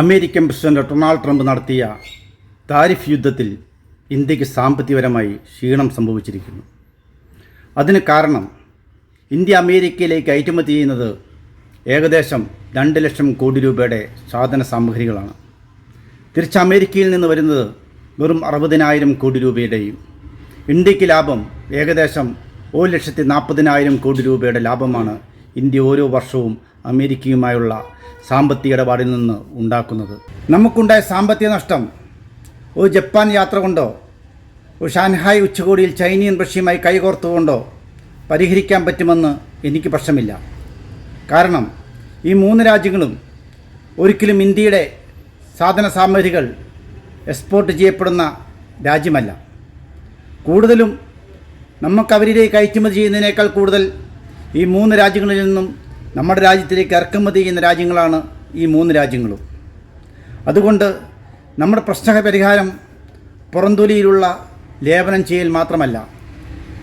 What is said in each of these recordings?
American president Donald Trump നടത്തിയ tariff യുദ്ധത്തിൽ ഇന്ത്യയ്ക്ക് സാമ്പത്തികപരമായി ക്ഷീണം സംഭവിച്ചിരിക്കുന്നു. അതിന് കാരണം ഇന്ത്യ അമേരിക്കയിലേക്ക് കയറ്റുമതി ചെയ്യുന്നത് ഏകദേശം രണ്ട് ലക്ഷം കോടി രൂപയുടെ സാധന സാമഗ്രികളാണ്. തിരിച്ച് അമേരിക്കയിൽ നിന്ന് വരുന്നത് വെറും അറുപതിനായിരം കോടി രൂപയുടെയും ഇന്ത്യയ്ക്ക് ലാഭം ഏകദേശം ഒരു ലക്ഷത്തി നാൽപ്പതിനായിരം കോടി രൂപയുടെ ലാഭമാണ് ഇന്ത്യ ഓരോ വർഷവും അമേരിക്കയുമായുള്ള സാമ്പത്തിക ഇടപാടിൽ നിന്ന് ഉണ്ടാക്കുന്നത്. നമുക്കുണ്ടായ സാമ്പത്തിക നഷ്ടം ഒരു ജപ്പാൻ യാത്ര കൊണ്ടോ ഒരു ഷാൻഹായ് ഉച്ചകോടിയിൽ ചൈനയും റഷ്യയുമായി കൈകോർത്തുകൊണ്ടോ പരിഹരിക്കാൻ പറ്റുമെന്ന് എനിക്ക് പ്രശ്നമില്ല. കാരണം ഈ മൂന്ന് രാജ്യങ്ങളും ഒരിക്കലും ഇന്ത്യയുടെ സാധന സാമഗ്രികൾ എക്സ്പോർട്ട് ചെയ്യപ്പെടുന്ന രാജ്യമല്ല. കൂടുതലും നമുക്ക് അവരിലേക്ക് കയറ്റുമതി ചെയ്യുന്നതിനേക്കാൾ കൂടുതൽ ഈ മൂന്ന് രാജ്യങ്ങളിൽ നിന്നും നമ്മുടെ രാജ്യത്തിലേക്ക് ഇറക്കുമതി ചെയ്യുന്ന രാജ്യങ്ങളാണ് ഈ മൂന്ന് രാജ്യങ്ങളും. അതുകൊണ്ട് നമ്മുടെ പ്രശ്ന പരിഹാരം പുറന്തൊലിയിലുള്ള ലേപനം ചെയ്യൽ മാത്രമല്ല.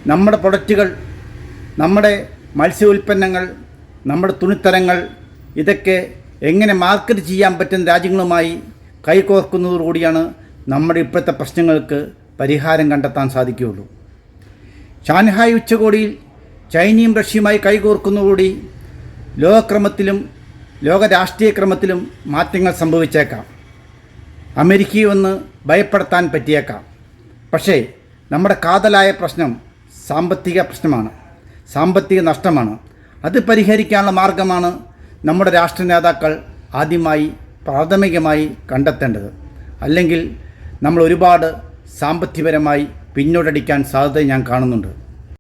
നമ്മുടെ പ്രൊഡക്റ്റുകൾ നമ്മുടെ മത്സ്യ ഉൽപ്പന്നങ്ങൾ നമ്മുടെ തുണിത്തരങ്ങൾ ഇതൊക്കെ എങ്ങനെ മാർക്കറ്റ് ചെയ്യാൻ പറ്റുന്ന രാജ്യങ്ങളുമായി കൈകോർക്കുന്നതോടുകൂടിയാണ് നമ്മുടെ ഇപ്പോഴത്തെ പ്രശ്നങ്ങൾക്ക് പരിഹാരം കണ്ടെത്താൻ സാധിക്കുകയുള്ളൂ. ഷാൻഹായ് ഉച്ചകോടിയിൽ ചൈനയും റഷ്യയുമായി കൈകോർക്കുന്നതോടുകൂടി ലോകക്രമത്തിലും ലോക രാഷ്ട്രീയ ക്രമത്തിലും മാറ്റങ്ങൾ സംഭവിച്ചേക്കാം. അമേരിക്കയെ ഒന്ന് ഭയപ്പെടുത്താൻ പറ്റിയേക്കാം. പക്ഷേ നമ്മുടെ കാതലായ പ്രശ്നം സാമ്പത്തിക പ്രശ്നമാണ്. സാമ്പത്തിക നഷ്ടമാണ്. അത് പരിഹരിക്കാനുള്ള മാർഗമാണ് നമ്മുടെ രാഷ്ട്ര നേതാക്കൾ ആദ്യമായി പ്രാഥമികമായി കണ്ടെത്തേണ്ടത്. അല്ലെങ്കിൽ നമ്മൾ ഒരുപാട് സാമ്പത്തികപരമായി പിന്നോട്ടടിക്കാൻ സാധ്യത ഞാൻ കാണുന്നുണ്ട്.